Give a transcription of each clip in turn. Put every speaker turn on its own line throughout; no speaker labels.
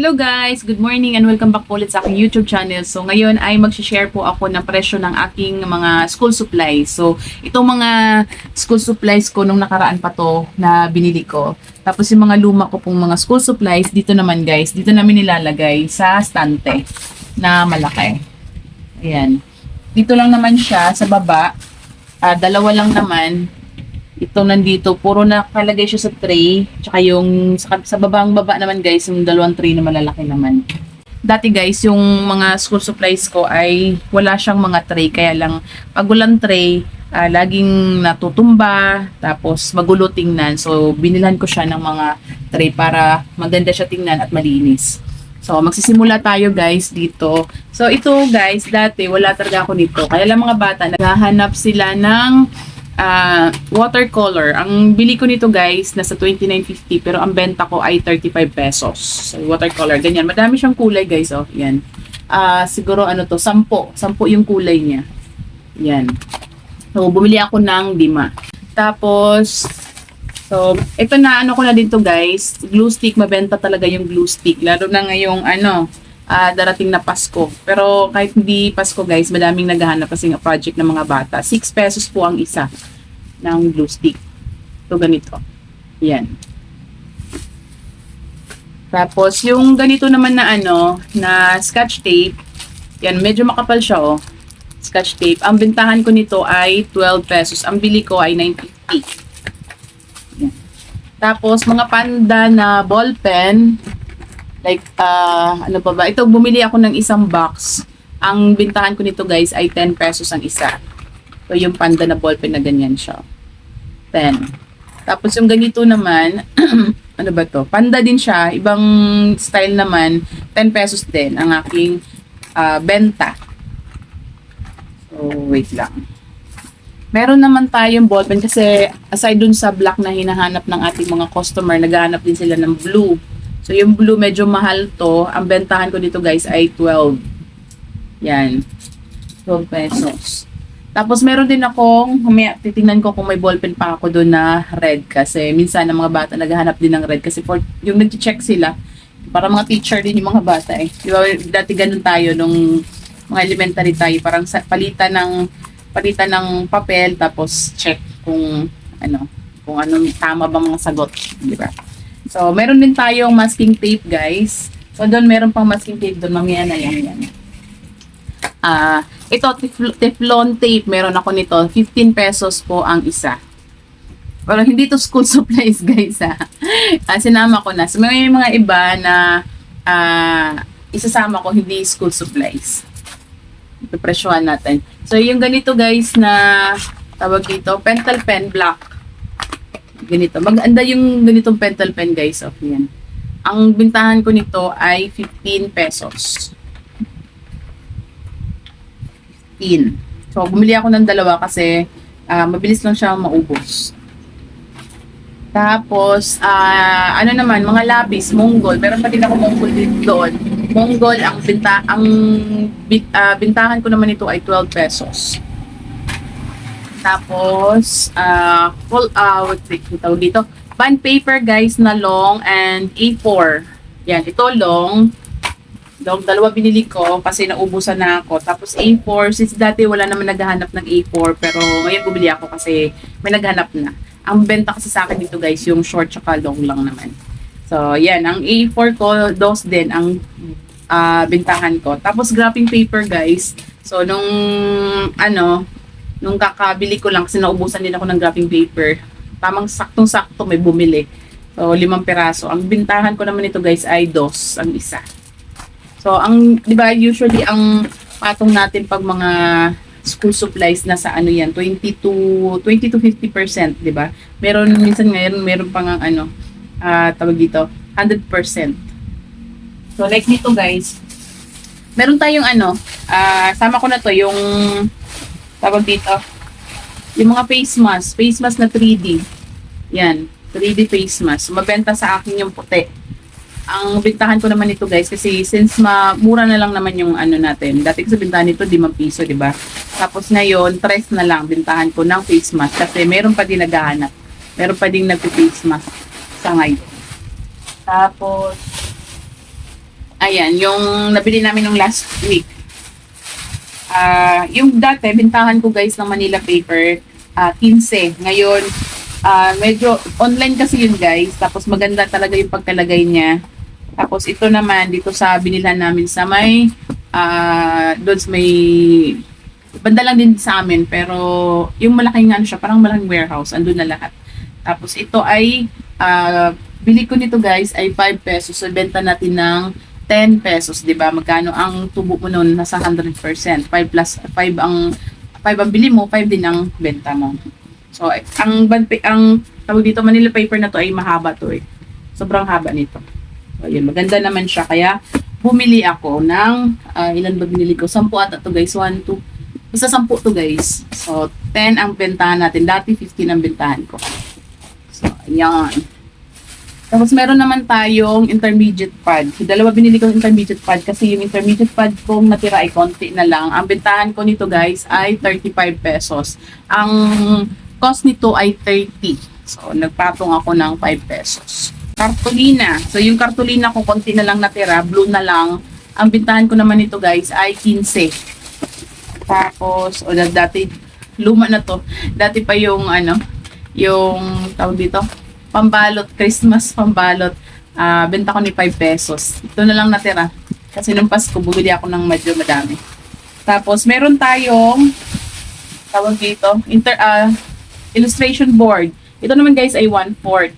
Hello guys! Good morning and welcome back po ulit sa aking YouTube channel. So ngayon ay mag-share po ako ng presyo ng aking mga school supplies. So itong mga school supplies ko nung nakaraan pa to na binili ko. Tapos yung mga luma ko pong mga school supplies, dito naman guys, dito namin nilalagay sa stante na malaki. Ayan. Dito lang naman siya sa baba. Ah, dalawa lang naman ito nandito, puro nakalagay siya sa tray. Tsaka yung sa, sa babang baba naman guys, yung dalawang tray na malalaki naman. Dati guys, yung mga school supplies ko ay wala siyang mga tray. Kaya lang, pag walang tray, ah, laging natutumba, tapos magulo tingnan. So, binilhan ko siya ng mga tray para maganda siya tingnan at malinis. So, magsisimula tayo guys dito. So, ito guys, dati wala talaga ako nito. Kaya lang mga bata, naghahanap sila ng ah, watercolor. Ang bili ko nito guys, nasa 29.50 pero ang benta ko ay 35 pesos. So, watercolor, ganyan. Madami siyang kulay guys, oh. Yan. Ah, siguro ano to, 10. 10 yung kulay niya. Yan. So, bumili ako ng lima. Tapos, so, ito na ano ko na din to guys. Glue stick, mabenta talaga yung glue stick. Lalo na ngayong ano, ah, darating na Pasko. Pero kahit hindi Pasko guys, madaming naghahanap kasi nga project ng mga bata. 6 pesos po ang isa ng glue stick. Ito ganito. Yan. Tapos yung ganito naman na ano, na scotch tape, yan medyo makapal siya oh. Scotch tape. Ang bentahan ko nito ay 12 pesos. Ang bili ko ay 9.50. Yan. Tapos mga panda na ball pen, like uh, ano pa ba? Ito bumili ako ng isang box. Ang bintahan ko nito guys ay 10 pesos ang isa. So yung panda na ball pen na ganyan siya. 10. Tapos yung ganito naman, ano ba to? Panda din siya, ibang style naman, 10 pesos din ang aking ah, benta. So, wait lang. Meron naman tayong ballpen kasi aside dun sa black na hinahanap ng ating mga customer, naghahanap din sila ng blue. So, yung blue medyo mahal to. Ang bentahan ko dito guys ay 12. Yan. 12 pesos. Tapos meron din akong, humaya, titingnan ko kung may ballpen pa ako doon na red kasi minsan ang mga bata naghahanap din ng red kasi for, yung nag-check sila, para mga teacher din yung mga bata eh. Di ba, dati ganun tayo nung mga elementary tayo, parang sa, palitan ng palitan ng papel tapos check kung ano, kung anong tama ba mga sagot, di ba? So, meron din tayong masking tape, guys. So, doon meron pang masking tape doon, mamaya na yan, yan. Ah, ito tif- Teflon tape, meron ako nito. 15 pesos po ang isa. Pero hindi to school supplies, guys, ha. Ah, sinama ko na. So, may mga iba na ah, isasama ko hindi school supplies. Ipipresyohan natin. So, yung ganito, guys, na tawag dito, pentel pen black. Ganito. Maganda yung ganitong pentel pen, guys. Oh, yan. Ang bintahan ko nito ay 15 pesos. 15. So, bumili ako ng dalawa kasi ah, mabilis lang siya maubos. Tapos, ah, ano naman, mga lapis, Mongol. Meron pa din ako Mongol doon. Mongol, ang, binta, ang ah, bintahan ko naman ito ay 12 pesos. Tapos, ah, full, wait, tawag dito. Bond paper, guys, na long and A4. Yan, ito long. Long, dalawa binili ko kasi naubusan na ako. Tapos A4, since dati wala naman naghahanap ng A4, pero ngayon bumili ako kasi may naghanap na. Ang benta kasi sa akin dito guys, yung short tsaka long lang naman. So, yan. Ang A4 ko, dos din ang ah, bintahan ko. Tapos wrapping paper guys. So, nung ano, nung kakabili ko lang kasi naubusan din ako ng wrapping paper. Tamang saktong-sakto may bumili. So, limang piraso. Ang bintahan ko naman ito guys ay dos ang isa. So, ang, di ba, usually, ang patong natin pag mga school supplies na sa ano yan, 20 to, 20 to 50%, di ba? Meron, minsan ngayon, meron pang ang ano, ah tawag dito, 100%. So, like nito guys, meron tayong ano, ah sama ko na to, yung, tawag dito, yung mga face mask, face mask na 3D. Yan, 3D face mask. Mabenta sa akin yung puti ang bintahan ko naman ito guys kasi since ma mura na lang naman yung ano natin. Dati kasi bintahan nito 5 piso, 'di ba? Tapos ngayon, 3 na lang bintahan ko ng face mask kasi meron pa din naghahanap. Meron pa din nagpe-face mask sa ngayon. Tapos Ayan, yung nabili namin nung last week. Ah, yung dati, bintahan ko guys ng Manila paper, ah 15. Ngayon, ah medyo online kasi yun guys. Tapos maganda talaga yung pagkalagay niya. Tapos ito naman, dito sa binilhan namin sa may, ah doon may, banda lang din sa amin. Pero yung malaking ano siya, parang malaking warehouse. Andun na lahat. Tapos ito ay, ah bili ko nito guys ay 5 pesos. So, benta natin ng 10 pesos, 'di ba? Magkano ang tubo mo noon? Nasa 100%. 5 plus 5 ang 5 ang bili mo, 5 din ang benta mo. So, eh, ang band pa- ang tawag dito Manila paper na to ay mahaba to eh. Sobrang haba nito. So, yun, maganda naman siya kaya bumili ako ng ah, ilan ba binili ko? 10 ata to guys. 1 2 Basta 10 to guys. So, 10 ang bentahan natin. Dati 15 ang bentahan ko. So, ayan. Tapos meron naman tayong intermediate pad. Dalawa binili ko intermediate pad kasi yung intermediate pad kong natira ay konti na lang. Ang bentahan ko nito guys ay 35 pesos. Ang cost nito ay 30. So nagpatong ako ng 5 pesos. Kartolina. So yung kartolina ko konti na lang natira, blue na lang. Ang bentahan ko naman nito guys ay 15. Tapos, o dati, luma na to. Dati pa yung ano, yung tawag dito, pambalot, Christmas pambalot. Ah, benta ko ni 5 pesos. Ito na lang natira. Kasi nung Pasko, bumili ako ng medyo madami. Tapos, meron tayong, tawag dito, inter, ah, illustration board. Ito naman guys ay 1/4.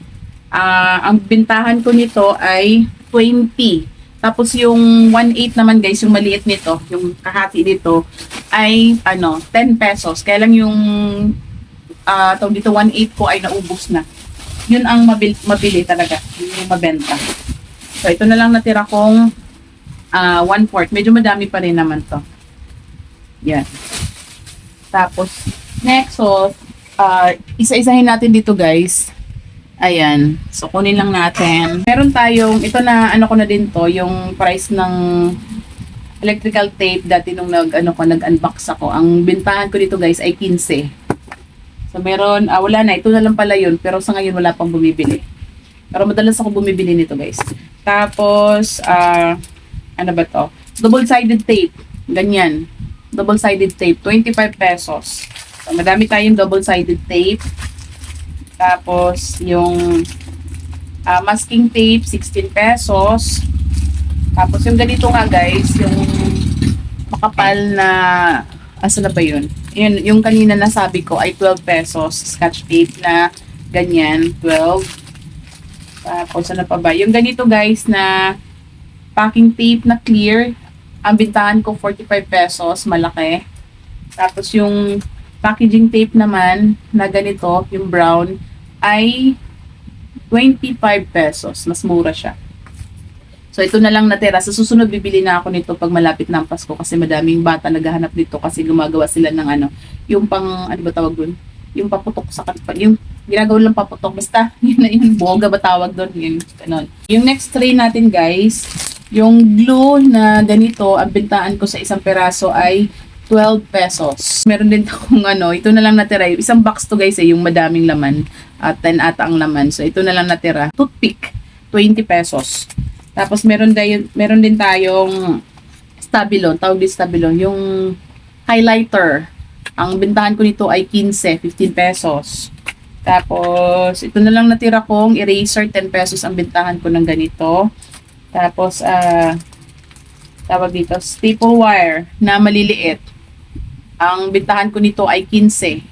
Ah, ang bintahan ko nito ay 20. Tapos yung 1/8 naman guys, yung maliit nito, yung kahati dito, ay ano, 10 pesos. Kaya lang yung ah tawag dito 1/8 ko ay naubos na. Yun ang mabili, mabili talaga, yun yung mabenta. So ito na lang natira kong ah 1/4. Medyo madami pa rin naman to. Yan. Tapos next so ah isa-isahin natin dito guys. Ayan. So, kunin lang natin. Meron tayong, ito na, ano ko na din to, yung price ng electrical tape dati nung nag, ano ko, nag-unbox ako. Ang bintahan ko dito guys ay 15. So, meron, ah, wala na, ito na lang pala yun. Pero sa ngayon, wala pang bumibili. Pero madalas ako bumibili nito guys. Tapos, ah, ano ba to? Double-sided tape. Ganyan. Double-sided tape. 25 pesos. So, madami tayong double-sided tape. Tapos, yung ah, masking tape, 16 pesos. Tapos, yung ganito nga guys, yung makapal na, asa na ba yun? Yun, yung kanina nasabi ko ay 12 pesos. Scotch tape na ganyan, 12. Tapos, ano pa ba? Yung ganito guys na packing tape na clear, ang bintahan ko 45 pesos, malaki. Tapos, yung packaging tape naman na ganito, yung brown, ay 25 pesos. Mas mura siya. So, ito na lang natira. Sa susunod, bibili na ako nito pag malapit na ang Pasko kasi madaming bata naghahanap dito kasi gumagawa sila ng ano, yung pang, ano ba tawag dun? Yung paputok sa katpa, yung ginagawa lang paputok. Basta, yun na yun, boga ba tawag dun? Yun, ganun. Yung next tray natin, guys, yung glue na ganito, ang bintaan ko sa isang peraso ay 12 pesos. Meron din akong ano, ito na lang natira. Yung isang box to guys eh, yung madaming laman. At 10 ata ang laman. So ito na lang natira. Toothpick, 20 pesos. Tapos meron din, meron din tayong Stabilon, tawag din Stabilon, yung highlighter. Ang bintahan ko nito ay 15, 15 pesos. Tapos, ito na lang natira kong eraser, 10 pesos ang bintahan ko ng ganito. Tapos, ah, tawag dito, staple wire na maliliit. Ang bintahan ko nito ay 15.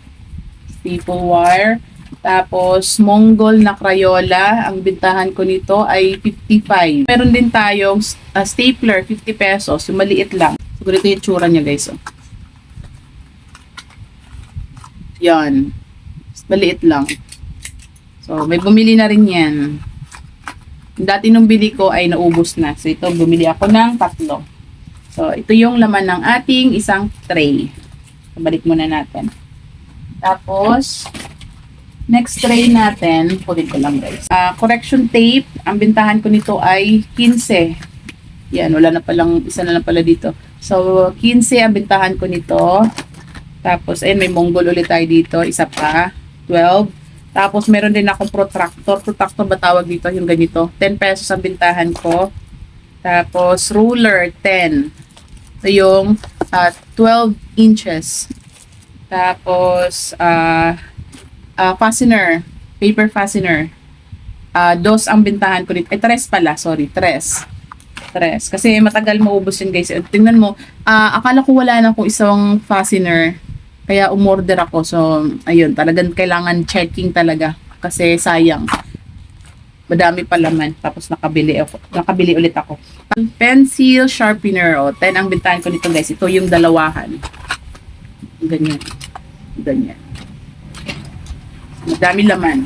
Staple wire. Tapos, Mongol na Crayola. Ang bintahan ko nito ay 55. Meron din tayong uh, stapler, 50 pesos. Yung maliit lang. Siguro ito yung tsura niya, guys. Oh. Yan. Maliit lang. So, may bumili na rin yan. Dati nung bili ko ay naubos na. So, ito, bumili ako ng tatlo. So, ito yung laman ng ating isang tray. So, balik muna natin. Tapos, next tray natin, kunin ko lang guys. Ah, correction tape, ang bintahan ko nito ay 15. Yan, wala na palang, isa na lang pala dito. So, 15 ang bintahan ko nito. Tapos, ayun, may monggol ulit tayo dito. Isa pa, 12. Tapos, meron din akong protractor. Protractor ba tawag dito? Yung ganito. 10 pesos ang bintahan ko. Tapos, ruler, 10. Ito yung ah, 12 inches. Tapos, ah ah, fastener, paper fastener. Ah, dos ang bintahan ko dito. Eh, tres pala, sorry, tres. Tres. Kasi matagal maubos yun, guys. Eh, Tingnan mo, ah, akala ko wala na akong isang fastener. Kaya umorder ako. So, ayun, talagang kailangan checking talaga. Kasi sayang. Madami pa laman. Tapos nakabili ako. Nakabili ulit ako. Pencil sharpener. O, 10 ang bintahan ko nito, guys. Ito yung dalawahan. Ganyan. Ganyan. Madami laman.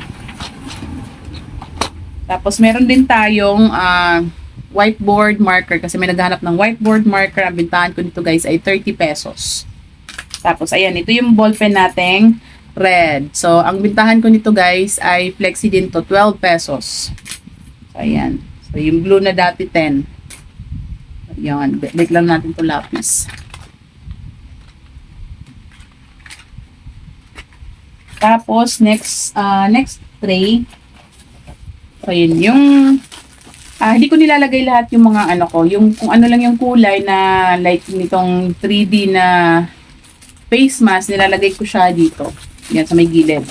Tapos meron din tayong ah, whiteboard marker kasi may naghahanap ng whiteboard marker. Ang bintahan ko nito guys ay 30 pesos. Tapos ayan, ito yung ballpen nating red. So, ang bintahan ko nito guys ay flexi din to 12 pesos. So, ayan. So, yung blue na dati 10. Ayan, balik lang natin to lapis. Tapos, next, ah, next tray. So, yun. Yung, ah, hindi ko nilalagay lahat yung mga ano ko. Yung, kung ano lang yung kulay na, like, nitong 3D na face mask, nilalagay ko siya dito. Yan, sa may gilid.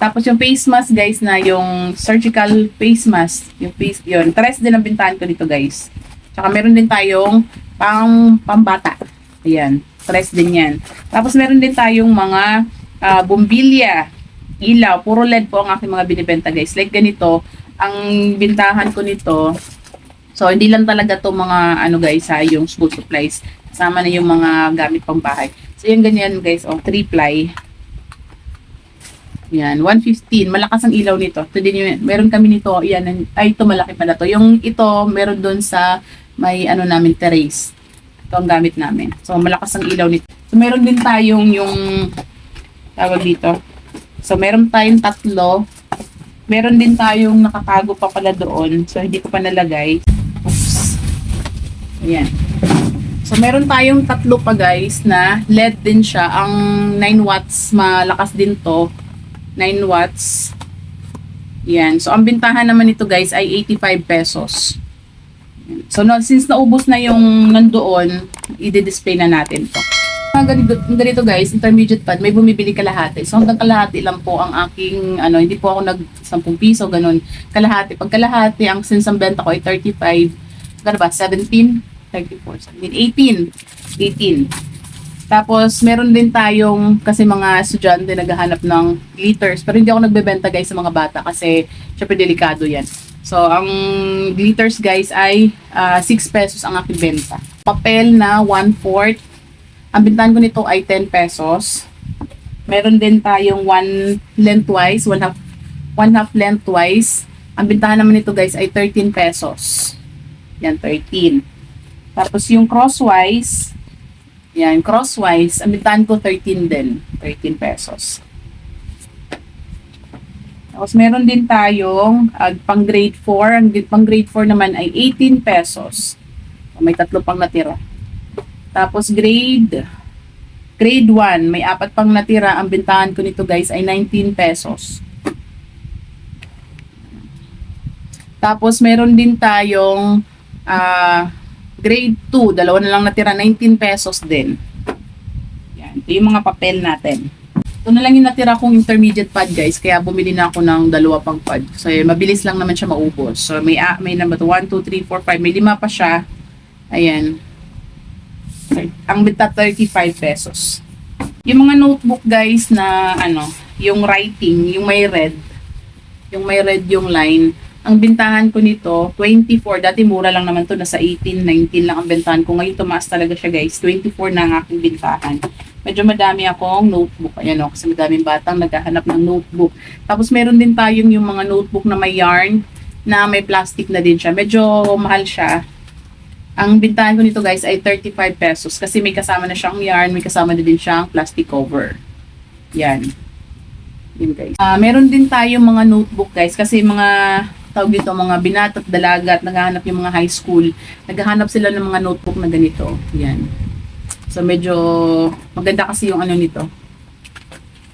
Tapos, yung face mask, guys, na yung surgical face mask, yung face, yun. Tres din ang bintahan ko dito, guys. Tsaka, meron din tayong pang, pambata. Ayan. Tres din yan. Tapos, meron din tayong mga ah, bumbilya, ilaw, puro LED po ang aking mga binibenta guys. Like ganito, ang bintahan ko nito, so hindi lang talaga to mga ano guys ha, yung school supplies. Kasama na yung mga gamit pang bahay. So yung ganyan guys, oh, 3 ply. Yan, 115. Malakas ang ilaw nito. Ito din yung, meron kami nito, yan, ay ito malaki pala to. Yung ito, meron doon sa may ano namin, terrace. Ito ang gamit namin. So malakas ang ilaw nito. So meron din tayong yung tawag dito. So, meron tayong tatlo. Meron din tayong nakatago pa pala doon. So, hindi ko pa nalagay. Oops. Ayan. So, meron tayong tatlo pa guys na LED din siya. Ang 9 watts, malakas din to. 9 watts. Yan. So, ang bintahan naman nito guys ay 85 pesos. So, no, since naubos na yung nandoon, i-display na natin to. Mga ganito, ganito guys, intermediate pad, may bumibili kalahati. So hanggang kalahati lang po ang aking, ano, hindi po ako nag 10 piso, ganun. Kalahati. Pag kalahati, ang since ang benta ko ay 35, ano ba, 17? 34, 17, 18. 18. Tapos, meron din tayong, kasi mga estudyante naghahanap ng glitters. Pero hindi ako nagbebenta guys sa mga bata kasi, syempre delikado yan. So, ang glitters guys ay ah, 6 pesos ang aking benta. Papel na 1/4 ang bintahan ko nito ay 10 pesos. Meron din tayong one lengthwise, one half, one half lengthwise. Ang bintahan naman nito guys ay 13 pesos. Yan, 13. Tapos yung crosswise, yan, crosswise, ang bintahan ko 13 din. 13 pesos. Tapos meron din tayong uh, pang grade 4. Ang pang grade 4 naman ay 18 pesos. May tatlo pang natira. Tapos grade grade 1, may apat pang natira. Ang bintahan ko nito guys ay 19 pesos. Tapos meron din tayong ah, grade 2, dalawa na lang natira, 19 pesos din. Yan, ito yung mga papel natin. Ito na lang yung natira kong intermediate pad guys, kaya bumili na ako ng dalawa pang pad. So eh, mabilis lang naman siya maubos. So may, ah, may number 1, 2, 3, 4, 5, may lima pa siya. Ayan. Ang bita 35 pesos. Yung mga notebook guys na ano, yung writing, yung may red, yung may red yung line, ang bintahan ko nito, 24. Dati mura lang naman to, nasa 18, 19 lang ang bintahan ko. Ngayon tumaas talaga siya guys. 24 na ang aking bintahan. Medyo madami akong notebook. Ayan o, kasi madaming batang naghahanap ng notebook. Tapos meron din tayong yung mga notebook na may yarn, na may plastic na din siya. Medyo mahal siya. Ang bintahan ko nito guys ay 35 pesos kasi may kasama na siyang yarn, may kasama na din siyang plastic cover. Yan. Yun guys. Ah, meron din tayong mga notebook guys kasi mga tawag dito mga binata at dalaga at naghahanap yung mga high school. Naghahanap sila ng mga notebook na ganito. Yan. So medyo maganda kasi yung ano nito.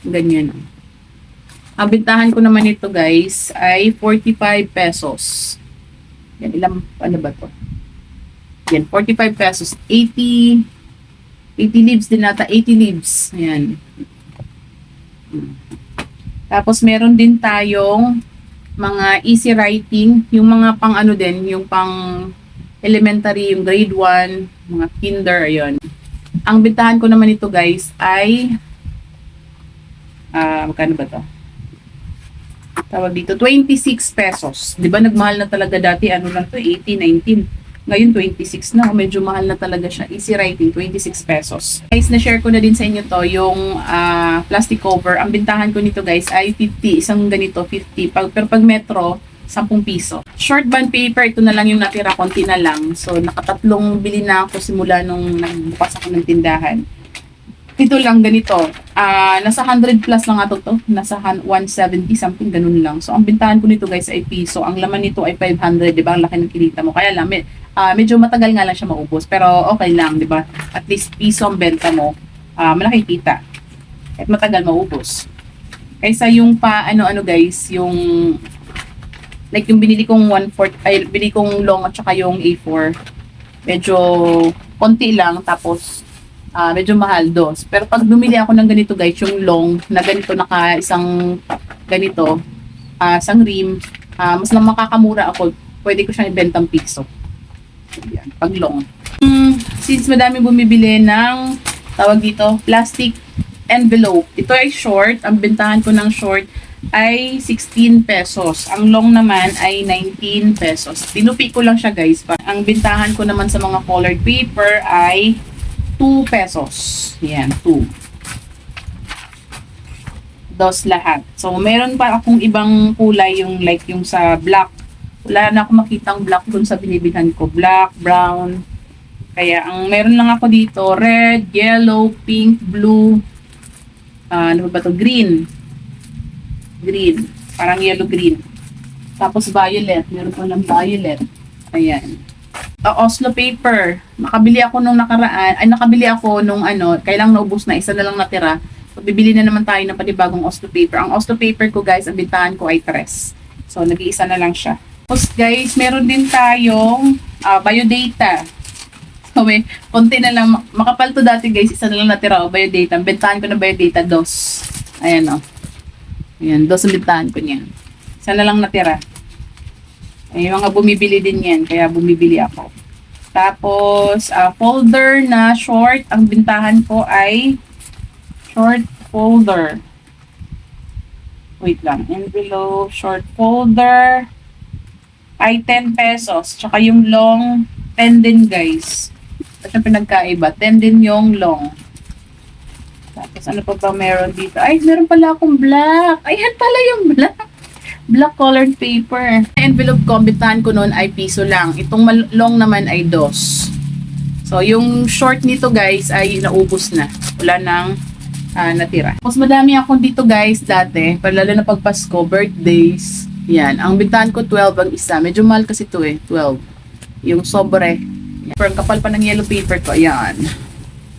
Ganyan. Ang bintahan ko naman nito guys ay 45 pesos. Yan, ilang, ano ba to? Yan, 45 pesos. 80, 80 leaves din nata. 80 leaves. Ayan. Tapos meron din tayong mga easy writing, yung mga pang ano din, yung pang elementary, yung grade 1, mga kinder, ayun. Ang bintahan ko naman ito guys ay ah magkano ba to? Tawag dito, 26 pesos. 'Di ba nagmahal na talaga dati, ano lang to, 80, 19. Ngayon 26 na, medyo mahal na talaga siya. Easy writing, 26 pesos. Guys, na-share ko na din sa inyo to, yung ah, plastic cover. Ang bintahan ko nito guys ay 50, isang ganito, 50. Pag, pero pag metro, 10 piso. Short band paper, ito na lang yung natira, konti na lang. So, nakatatlong bili na ako simula nung nagbukas ako ng tindahan. Ito lang ganito. Ah, nasa 100 plus lang ato to. Nasa han- 170 something ganun lang. So ang bintahan ko nito guys ay piso. Ang laman nito ay 500, 'di ba? Ang laki ng kinita mo. Kaya lang med- ah, medyo matagal nga lang siya maubos, pero okay lang, 'di ba? At least piso ang benta mo. Ah, malaki kita. At matagal maubos. Kaysa yung pa ano-ano guys, yung like yung binili kong 1/4 ay binili kong long at saka yung A4. Medyo konti lang tapos ah medyo mahal dos. Pero pag bumili ako ng ganito guys, yung long na ganito naka isang ganito, ah isang rim, ah mas lang makakamura ako, pwede ko siyang ibentang piso. Yan, pag long. Mm, since madami bumibili ng tawag dito, plastic envelope. Ito ay short. Ang bentahan ko ng short ay 16 pesos. Ang long naman ay 19 pesos. Tinupi ko lang siya guys. Ang bintahan ko naman sa mga colored paper ay 2 pesos. Yan, 2. Dos lahat. So, meron pa akong ibang kulay yung like yung sa black. Wala na ako makitang black dun sa binibilhan ko. Black, brown. Kaya, ang meron lang ako dito, red, yellow, pink, blue, ah, ano ba to? Green. Green. Parang yellow-green. Tapos violet. Meron pa lang violet. Ayan uh, Oslo paper. Nakabili ako nung nakaraan, ay nakabili ako nung ano, kailang naubos na, isa na lang natira. So, bibili na naman tayo ng panibagong Oslo paper. Ang Oslo paper ko guys, ang bintahan ko ay tres. So, nag-iisa na lang siya. Tapos guys, meron din tayong ah, biodata. May konti na lang. Makapal to dati guys, isa na lang natira o biodata. Ang bintahan ko na biodata, dos. Ayan o. Ayan, dos ang bintahan ko niya. Isa na lang natira. Ay, mga bumibili din yan, kaya bumibili ako. Tapos, ah, folder na short, ang bintahan ko ay short folder. Wait lang, envelope, short folder, ay 10 pesos. Tsaka yung long, 10 din guys. Yung pinagkaiba, 10 din yung long. Tapos ano pa ba meron dito? Ay, meron pala akong black. Ayan pala yung black black colored paper. Envelope bintahan ko noon ay piso lang. Itong long naman ay dos. So, yung short nito guys ay naubos na. Wala nang ah, natira. Mas madami ako dito guys dati, lalo na pag Pasko, birthdays. Yan, ang bintahan ko 12 ang isa. Medyo mahal kasi ito eh, 12. Yung sobre. Yan. Pero ang kapal pa ng yellow paper ko, ayan.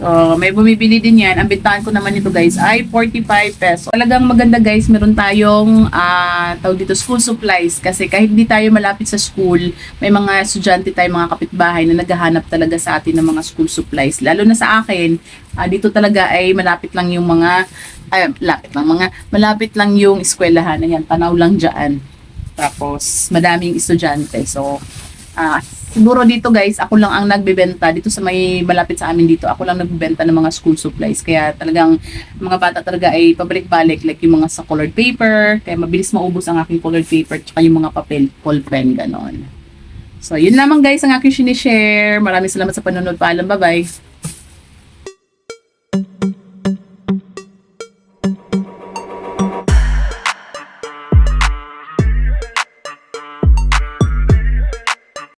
So, may bumibili din yan. Ang bintahan ko naman ito guys ay 45 pesos. Talagang maganda guys, meron tayong uh, tawag dito school supplies kasi kahit hindi tayo malapit sa school, may mga estudyante tayo, mga kapitbahay na naghahanap talaga sa atin ng mga school supplies. Lalo na sa akin, uh, dito talaga ay malapit lang yung mga ay, malapit lang mga malapit lang yung eskwelahan. Ayan, tanaw lang diyan. Tapos madaming estudyante. So, uh, siguro dito guys, ako lang ang nagbebenta dito sa may malapit sa amin dito. Ako lang nagbebenta ng mga school supplies. Kaya talagang mga bata talaga ay pabalik-balik like yung mga sa colored paper. Kaya mabilis maubos ang aking colored paper tsaka yung mga papel, ball pen, ganon. So, yun lamang guys ang aking sinishare. Maraming salamat sa panonood. Paalam, bye-bye.